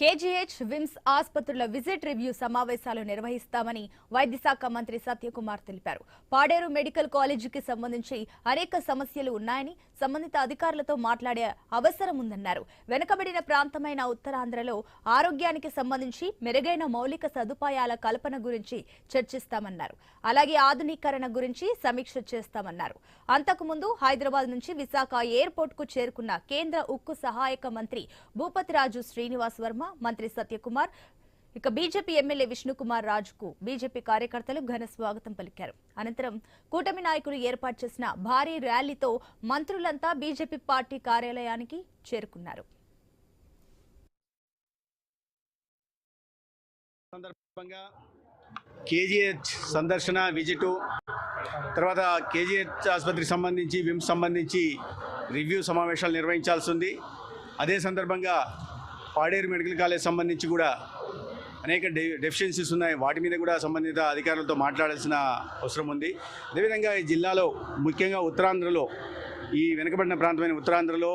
KGH VIMS ఆసుపత్రుల visit review సమావేశాలు నిర్వహిస్తామని వైద్య శాఖ మంత్రి సత్యకుమార్ తెలిపారు. పాడేరు మెడికల్ కాలేజీకి సంబంధించి అనేక సమస్యలు ఉన్నాయని సంబంధిత అధికారులతో మాట్లాడే అవసరం ఉందన్నారు. వెనుకబడిన ప్రాంతమైన ఉత్తరాంధ్రలో ఆరోగ్యానికి సంబంధించి మెరుగైన మౌలిక సదుపాయాల కల్పన గురించి చర్చిస్తామన్నారు. అలాగే ఆధునీకరణ గురించి సమీక్ష చేస్తామన్నారు. అంతకుముందు హైదరాబాద్ నుంచి విశాఖ ఎయిర్పోర్ట్కు చేరుకున్న కేంద్ర ఉక్కు సహాయక మంత్రి భూపతిరాజు శ్రీనివాస్ వర్మ మంత్రి సత్యకుమార్ ఇక బీజేపీ ఎమ్మెల్యే విష్ణుకుమార్ రాజుకు బీజేపీ కార్యకర్తలు ఘన స్వాగతం పలికారు. అనంతరం కూటమి నాయకులు ఏర్పాటు చేసిన భారీ ర్యాలీతో మంత్రులంతా బీజేపీ పార్టీ కార్యాలయానికి చేరుకున్నారు. సందర్భంగా కేజీహెచ్ సందర్శన విజిటు తర్వాత కేజీహెచ్ ఆసుపత్రికి సంబంధించి విమ్స్ సంబంధించి రివ్యూ సమావేశాలు నిర్వహించాల్సి ఉంది. అదే సందర్భంగా పాడేరు మెడికల్ కాలేజ్ సంబంధించి కూడా అనేక డె డెఫిషియన్సీస్ ఉన్నాయి. వాటి మీద కూడా సంబంధిత అధికారులతో మాట్లాడాల్సిన అవసరం ఉంది. అదేవిధంగా ఈ జిల్లాలో ముఖ్యంగా ఉత్తరాంధ్రలో ఈ వెనుకబడిన ప్రాంతమైన ఉత్తరాంధ్రలో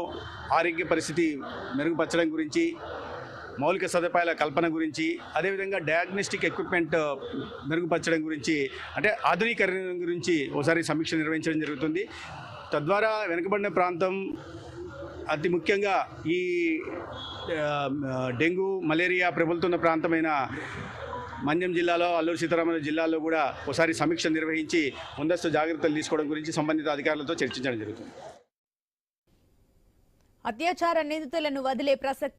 ఆరోగ్య పరిస్థితి మెరుగుపరచడం గురించి మౌలిక సదుపాయాల కల్పన గురించి అదేవిధంగా డయాగ్నోస్టిక్ ఎక్విప్మెంట్ uh, మెరుగుపరచడం గురించి అంటే ఆధునీకరణ గురించి ఒకసారి సమీక్ష నిర్వహించడం జరుగుతుంది. తద్వారా వెనుకబడిన ప్రాంతం అతి ముఖ్యంగా ఈ డెంగ్యూ మలేరియా ప్రబలుతున్న ప్రాంతమైన మన్యం జిల్లాలో అల్లూరు సీతారామరాజు జిల్లాలో కూడా ఒకసారి సమీక్ష నిర్వహించి ముందస్తు జాగ్రత్తలు తీసుకోవడం గురించి సంబంధిత అధికారులతో చర్చించడం జరుగుతుంది. అత్యాచార నిందితులను వదిలే ప్రసక్తి